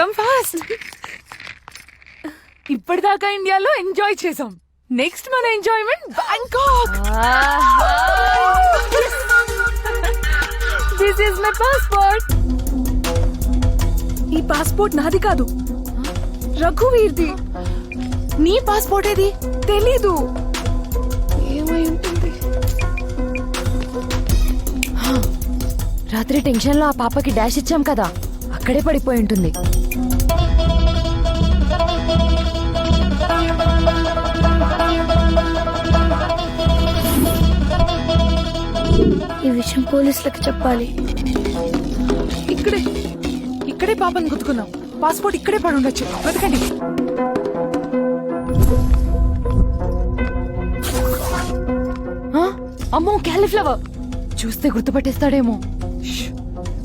Come fast ఇప్పటిదాకా ఇండియాలో enjoy చేసాం నెక్స్ట్ మన enjoyment Bangkok this is my passport ఈ పాస్పోర్ట్ నాది కాదు. రఘువీర్ది. నీ పాస్పోర్ట్ ఏది? తెలీదు. ఏమై ఉంటుంది? రాత్రి టెన్షన్లో ఆ పాపకి డాష్ ఇచ్చాం కదా. అక్కడే పడిపోయి ఉంటుంది. ఈ విషయం పోలీసులకు చెప్పాలి. ఇక్కడే ఇక్కడే పాపని గుర్తుకున్నాం పాస్పోర్ట్ ఇక్కడే పడి ఉండొచ్చు. వెతకండి? అమ్మో క్యాలీఫ్లవర్! చూస్తే గుర్తుపట్టేస్తాడేమో. ష్.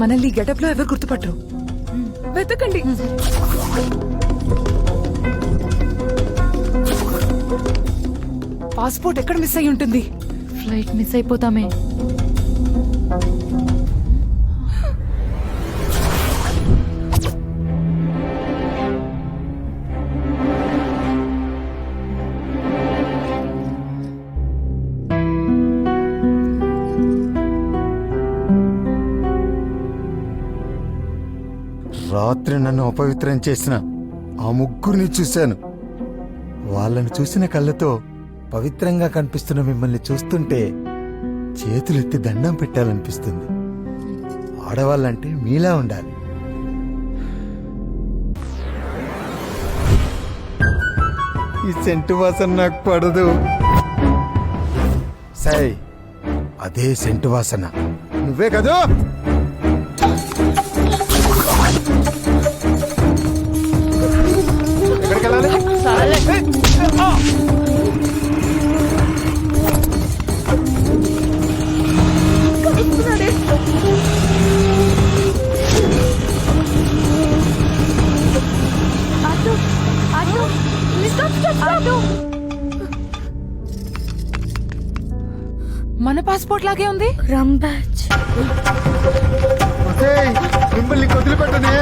మనల్ని గెటప్లో ఎవరు గుర్తుపట్టరు. వెతకండి. పాస్పోర్ట్ ఎక్కడ మిస్ అయి ఉంటుంది? ఫ్లైట్ మిస్ అయిపోతామే. రాత్రి నన్ను అపవిత్రం చేసిన ఆ ముగ్గురిని చూశాను. వాళ్ళని చూసిన కళ్ళతో పవిత్రంగా కనిపిస్తున్న మిమ్మల్ని చూస్తుంటే చేతులెత్తి దండం పెట్టాలనిపిస్తుంది. ఆడవాళ్ళంటే మీలా ఉండాలి. ఈ సెంటు వాసన నాకు పడదు. సై అదే సెంటు వాసన. నువ్వే కదా? పాస్పోర్ట్ లాగే మిమ్మల్ని వదిలిపెట్టనే.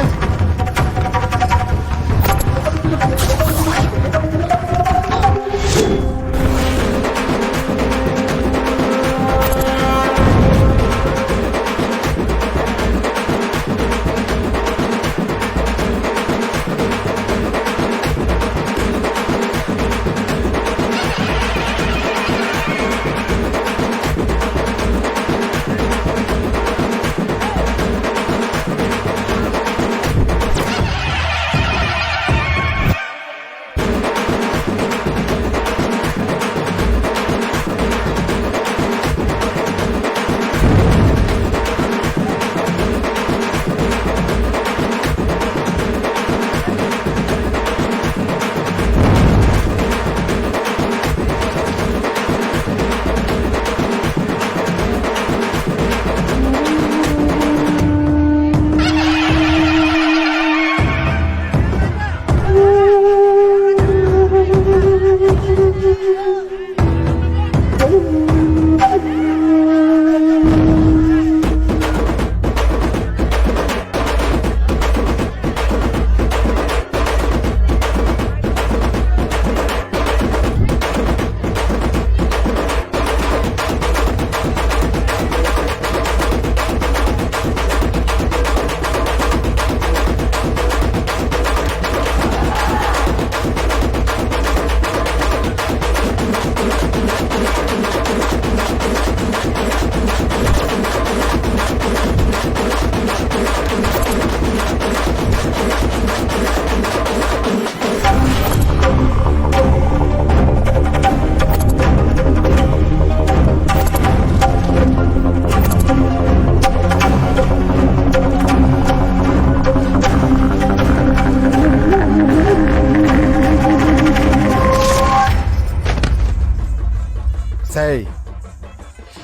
సై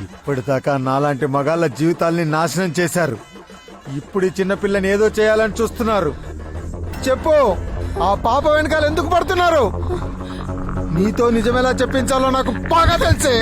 ఇప్పటిదాకా నాలాంటి మగాళ్ళ జీవితాల్ని నాశనం చేశారు. ఇప్పుడు ఈ చిన్నపిల్లని ఏదో చేయాలని చూస్తున్నారు. చెప్పు ఆ పాప వెనకాల ఎందుకు పడుతున్నారు? నీతో నిజమేలా చెప్పించాలో నాకు బాగా తెలిసే.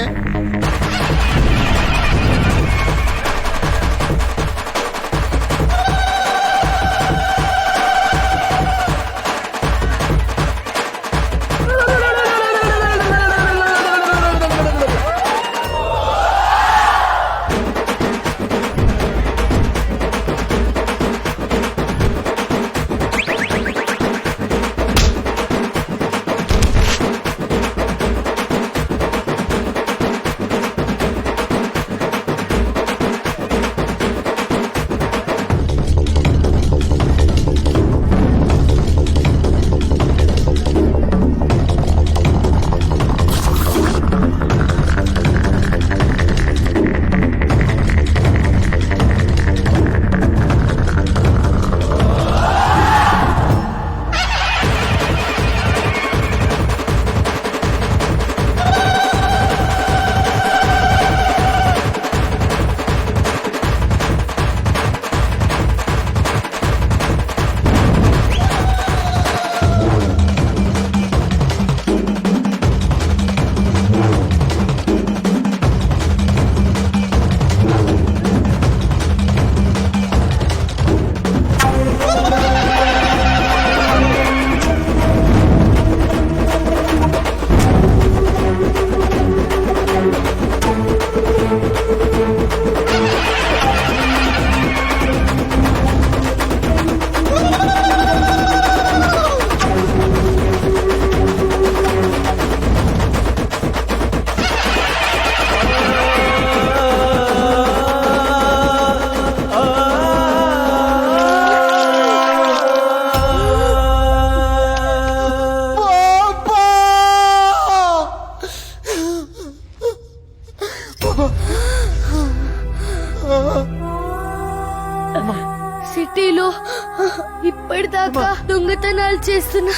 దొంగతనాలు చేస్తున్న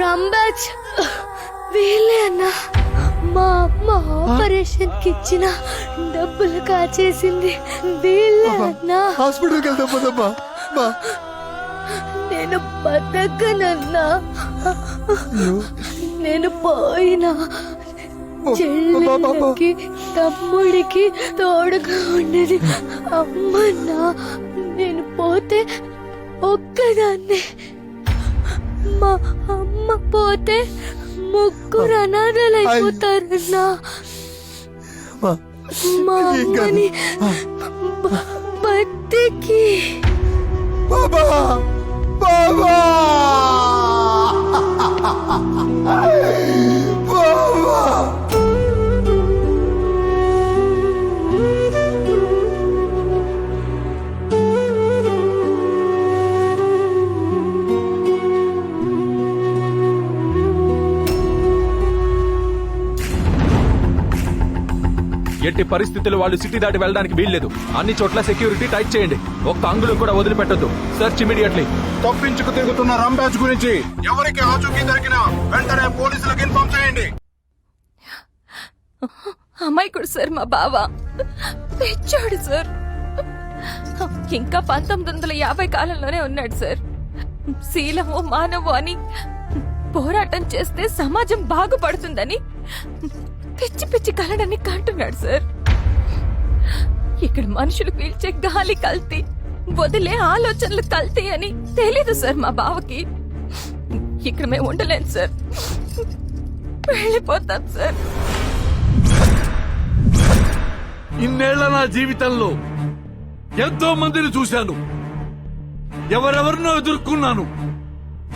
రాంబాజ్ వీళ్ళే అన్నా. మా అమ్మ ఆపరేషన్కి ఇచ్చిన డబ్బులు కాచేసింది వీళ్ళే అన్నా. హాస్పిటల్కి వెళ్దాం పోదమ్మా. మా నేను బతకనన్నా. నేను పోయినా చెల్లెళ్ళకి తమ్ముడికి తోడుగా ఉండేది. అమ్మన్నా నేను పోతే ఒక్కదాన్ని. మా అమ్మ పోతే ముగ్గురు అనాథలైపోతారన్నా. మా మా ఏం కాదు. అమ్మని బతికి. బాబా! బాబా! బాబా! ఎట్టి పరిస్థితుల్లో వాళ్ళు సిటీ దాటి వెళ్ళడానికి వీల్లేదు. అన్ని చోట్ల సెక్యూరిటీ టైట్ చేయండి. ఒక్క అంగుళం కూడా వదిలిపెట్టొద్దు. సర్చ్ ఇమీడియట్లీ తప్పించుకు తిరుగుతున్న రంబాజ్ గురించి ఎవరికి ఆచూకీ దొరికినా వెంటనే పోలీసులకు ఇన్ఫార్మ్ చేయండి. అమాయకుడు సార్ మా బావ. పెంచాడు సార్. ఇంకా పంతొమ్మిది వందల యాభై కాలంలోనే ఉన్నాడు సార్. శీలము మానవు అని పోరాటం చేస్తే సమాజం బాగుపడుతుందని పిచ్చి పిచ్చి కలడని కంటున్నాడు సార్. ఇక్కడ మనుషులు పీల్చే గాలి కల్తీ వదిలే ఆలోచనలు కల్తీ అని తెలీదు సార్ మా బావకి. ఇక్కడ మేము ఉండలేం సార్. వెళ్ళిపోతాం సార్. ఇన్నేళ్ళ నా జీవితంలో ఎంతో మందిని చూశాను. ఎవరెవరినో ఎదుర్కొన్నాను.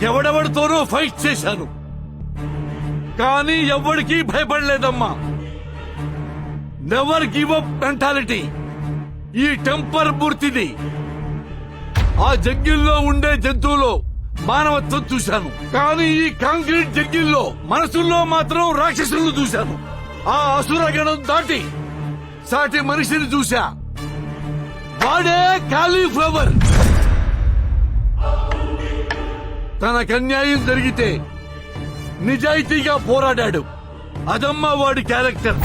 ఎవడెవడితోనో ఫైట్ చేశాను. కానీ ఎవరికి భయపడలేదమ్మా. నెవర్ గివ్ అప్ మెంటాలిటీ ఈ టెంపర్ మూర్తిది ఆ జగ్గిల్లో ఉండే జంతువులో మానవత్వం చూశాను. కానీ ఈ కాంక్రీట్ జగ్గిల్లో మనసుల్లో మాత్రం రాక్షసులను చూశాను. ఆ అసురగణం దాటి సాటి మనిషిని చూశా. వాడే కాలీఫ్లవర్ తనకు అన్యాయం జరిగితే నిజాయితీగా పోరాడాడు. అదమ్మా వాడి క్యారెక్టర్.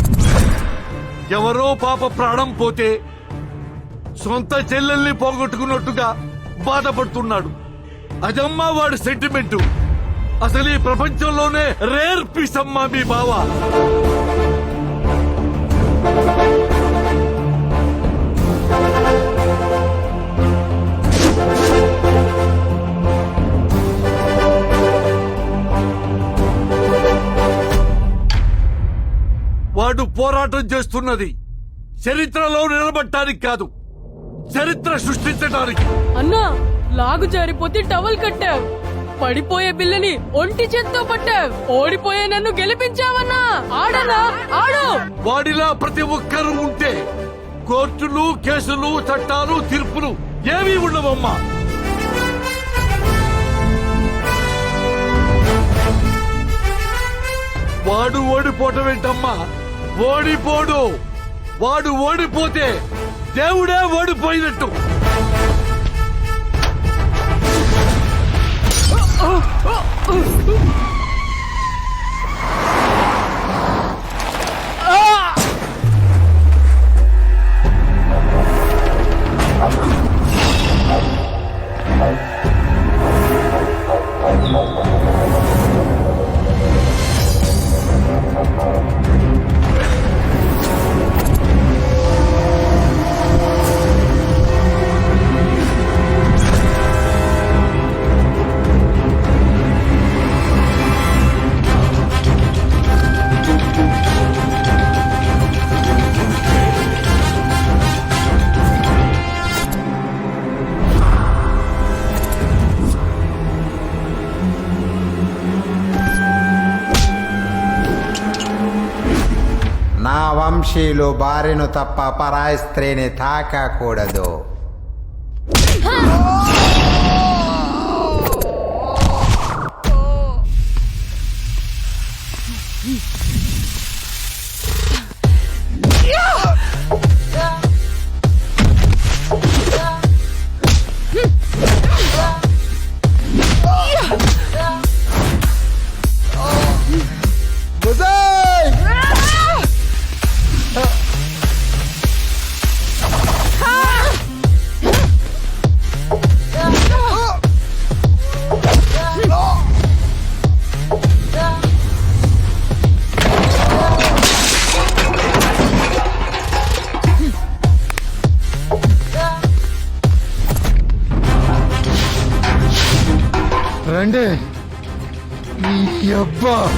ఎవరో పాప ప్రాణం పోతే సొంత చెల్లెల్ని పోగొట్టుకున్నట్టుగా బాధపడుతున్నాడు. అదమ్మా వాడి సెంటిమెంటు అసలు ఈ ప్రపంచంలోనే రేర్ పీస్ మీ బావ. వాడు పోరాటం చేస్తున్నది. చరిత్రలో నిలబడటానికి కాదు చరిత్ర సృష్టించడానికి. అన్నా లాగు జారిపోతే టవల్ కట్టావు. పడిపోయే బిల్లని ఒంటి చేత్తో పట్టావు. ఓడిపోయే నన్ను గెలిపించావన్నా. ఆడనా? ఆడు. వాడిలా ప్రతి ఒక్కరూ ఉంటే కోర్టులు కేసులు చట్టాలు తీర్పులు ఏమీ ఉండవమ్మా. వాడు ఓడిపోవటం ఏంటమ్మా? ఓడిపోడు వాడు ఓడిపోతే దేవుడే ఓడిపోయినట్టు Oh! పక్షిలు భార్యను తప్ప పరాయి స్త్రీని తాకకూడదు Papa!